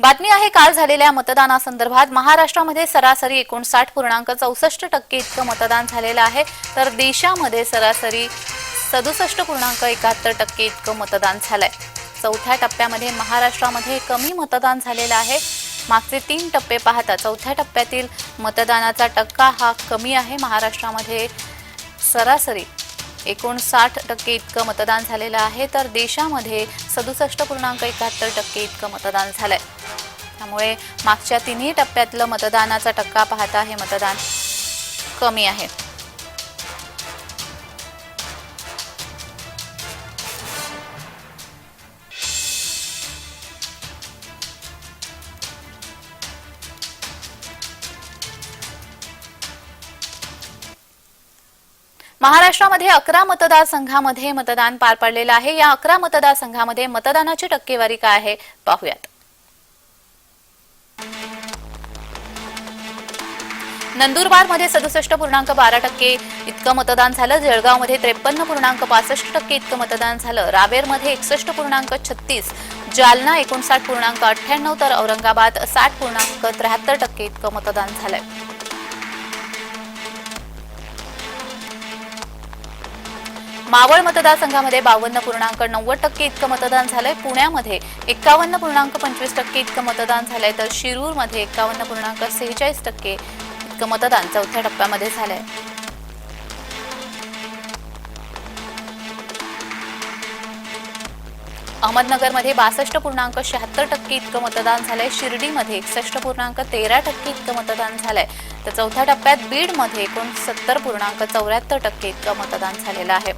बातमी आहे काल झालेल्या मतदानासंदर्भात महाराष्ट्रामध्ये सरासरी एकोणसाठ पूर्णांक चौसष्ट टक्के इतकं मतदान झालेलं आहे. तर देशामध्ये सरासरी सदुसष्ट पूर्णांक एकाहत्तर टक्के इतकं मतदान झालंय. चौथ्या टप्प्यामध्ये महाराष्ट्रामध्ये कमी मतदान झालेलं आहे. मागचे तीन टप्पे पाहता चौथ्या टप्प्यातील मतदानाचा टक्का हा कमी आहे. महाराष्ट्रामध्ये सरासरी एकोणसाठ टक्के इतकं मतदान झालेलं आहे. तर देशामध्ये सदुसष्ट पूर्णांक एकाहत्तर टक्के इतकं मतदान झालंय. त्यामुळे मागच्या तिन्ही टप्प्यातलं मतदानाचा टक्का पाहता हे मतदान कमी आहे. महाराष्ट्रामध्ये अकरा मतदारसंघामध्ये मतदान पार पडलेलं आहे. या अकरा मतदारसंघामध्ये मतदानाची टक्केवारी काय आहे? पाहूयात. नंदुरबारमध्ये सदुसष्ट पूर्णांक बारा टक्के इतकं मतदान झालं. जळगावमध्ये त्रेपन्न पूर्णांक पासष्ट टक्के इतकं मतदान झालं. रावेरमध्ये एकसष्ट पूर्णांक छत्तीस जालना एकोणसाठ पूर्णांक अठ्ठ्याण्णव तर औरंगाबाद साठ पूर्णांक त्र्याहत्तर टक्के इतकं मतदान झालंय. मावळ मतदारसंघामध्ये बावन्न पूर्णांक नव्वद टक्के इतकं मतदान झालंय. पुण्यामध्ये एक्कावन्न पूर्णांक पंचवीस टक्के इतकं मतदान झालंय. तर शिरूरमध्ये एक्कावन्न पूर्णांक सेहेचाळीस टक्के इतकं मतदान चौथ्या टप्प्यामध्ये झालंय. अहमदनगरमध्ये बासष्ट पूर्णांक शहात्तर टक्के इतकं मतदान झालंय. शिर्डीमध्ये एकसष्ट पूर्णांक तेरा टक्के इतकं मतदान झालंय. तर चौथ्या टप्प्यात बीडमध्ये एकोणसत्तर पूर्णांक चौऱ्याहत्तर टक्के इतकं मतदान झालेलं आहे.